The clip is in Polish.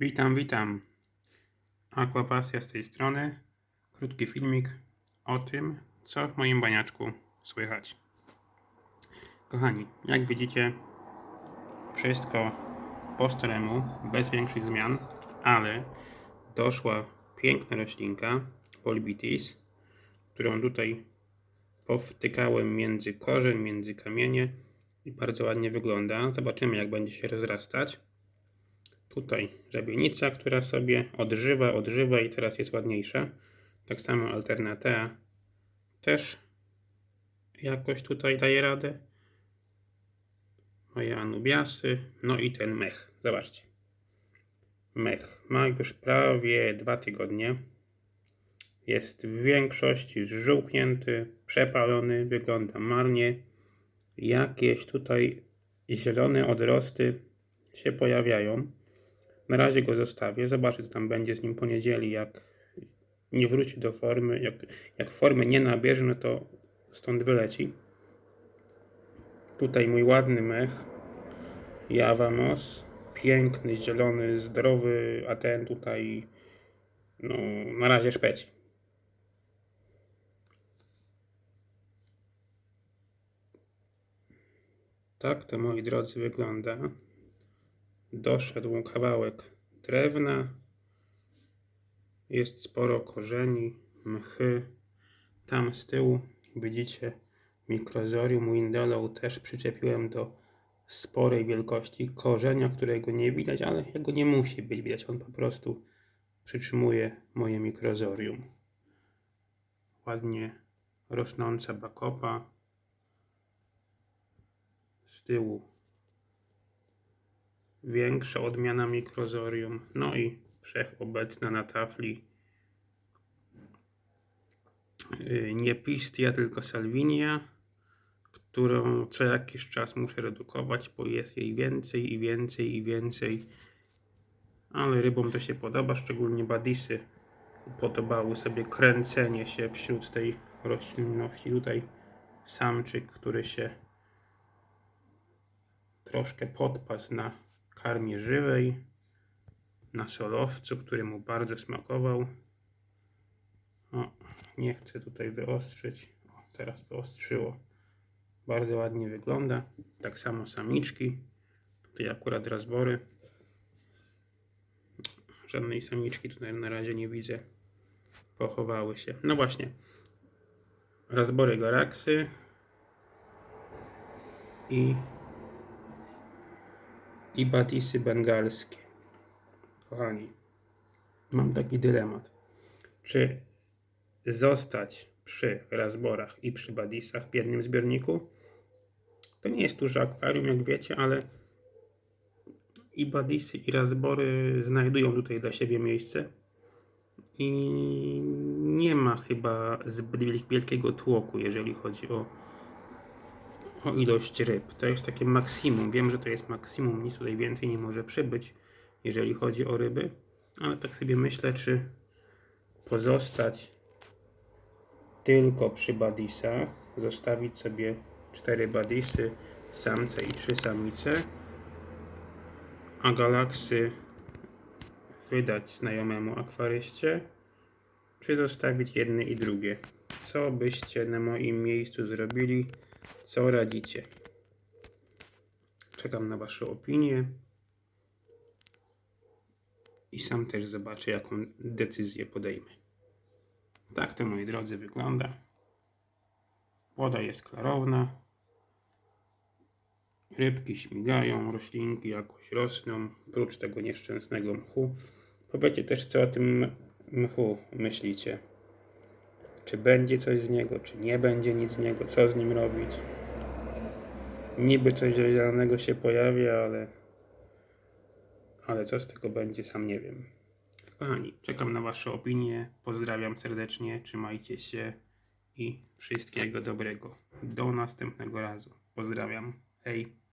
Witam, witam. Aquapasja z tej strony. Krótki filmik o tym, co w moim baniaczku słychać. Kochani, jak widzicie, wszystko po staremu, bez większych zmian, ale doszła piękna roślinka, Polbitis, którą tutaj powtykałem między korzeń, między kamienie i bardzo ładnie wygląda. Zobaczymy, jak będzie się rozrastać. Tutaj żabienica, która sobie odżywa, odżywa i teraz jest ładniejsza. Tak samo Alternatea też jakoś tutaj daje radę. Moje anubiasy, no i ten mech. Zobaczcie. Mech ma już prawie dwa tygodnie. Jest w większości zżółknięty, przepalony, wygląda marnie. Jakieś tutaj zielone odrosty się pojawiają. Na razie go zostawię. Zobaczę, co tam będzie z nim po. Jak nie wróci do formy, jak, jak formy nie nabierze, no to stąd wyleci. Tutaj mój ładny mech. Jawamos. Piękny, zielony, zdrowy, a ten tutaj no, na razie szpeci. Tak to moi drodzy wygląda. Doszedł kawałek drewna. Jest sporo korzeni, mchy. Tam z tyłu widzicie mikrozorium Window też przyczepiłem do sporej wielkości korzenia, którego nie widać, ale jego nie musi być widać. On po prostu przytrzymuje moje mikrozorium. Ładnie rosnąca bakopa. Z tyłu większa odmiana mikrozorium, no i wszechobecna na tafli yy, nie pistia, tylko salwinia, którą co jakiś czas muszę redukować, bo jest jej więcej i więcej i więcej. Ale rybom to się podoba, szczególnie badisy podobały sobie kręcenie się wśród tej roślinności. Tutaj samczyk, który się troszkę podpasł na karmie żywej, na solowcu, który mu bardzo smakował. O, nie chcę tutaj wyostrzyć. O, teraz wyostrzyło. Bardzo ładnie wygląda. Tak samo samiczki. Tutaj akurat razbory. Żadnej samiczki tutaj na razie nie widzę. Pochowały się. No właśnie. Razbory garaksy. I i batisy bengalskie. Kochani, mam taki dylemat. Czy zostać przy razborach i przy badisach w jednym zbiorniku? To nie jest duże akwarium, jak wiecie, ale i badisy, i razbory znajdują tutaj dla siebie miejsce. I nie ma chyba zbyt wielkiego tłoku, jeżeli chodzi o o ilość ryb. To jest takie maksimum. Wiem, że to jest maksimum, nic tutaj więcej nie może przybyć, jeżeli chodzi o ryby, ale tak sobie myślę, czy pozostać tylko przy badisach, zostawić sobie cztery badisy, samce i trzy samice, a galaksy wydać znajomemu akwaryście, czy zostawić jedne i drugie. Co byście na moim miejscu zrobili? Co radzicie? Czekam na Wasze opinie. I sam też zobaczę, jaką decyzję podejmę. Tak to, moi drodzy, wygląda. Woda jest klarowna. Rybki śmigają, roślinki jakoś rosną, prócz tego nieszczęsnego mchu. Powiedzcie też, co o tym mchu myślicie. Czy będzie coś z niego, czy nie będzie nic z niego, co z nim robić. Niby coś zielonego się pojawia, ale, ale co z tego będzie, sam nie wiem. Kochani, czekam na Wasze opinie. Pozdrawiam serdecznie, trzymajcie się i wszystkiego dobrego. Do następnego razu. Pozdrawiam. Hej.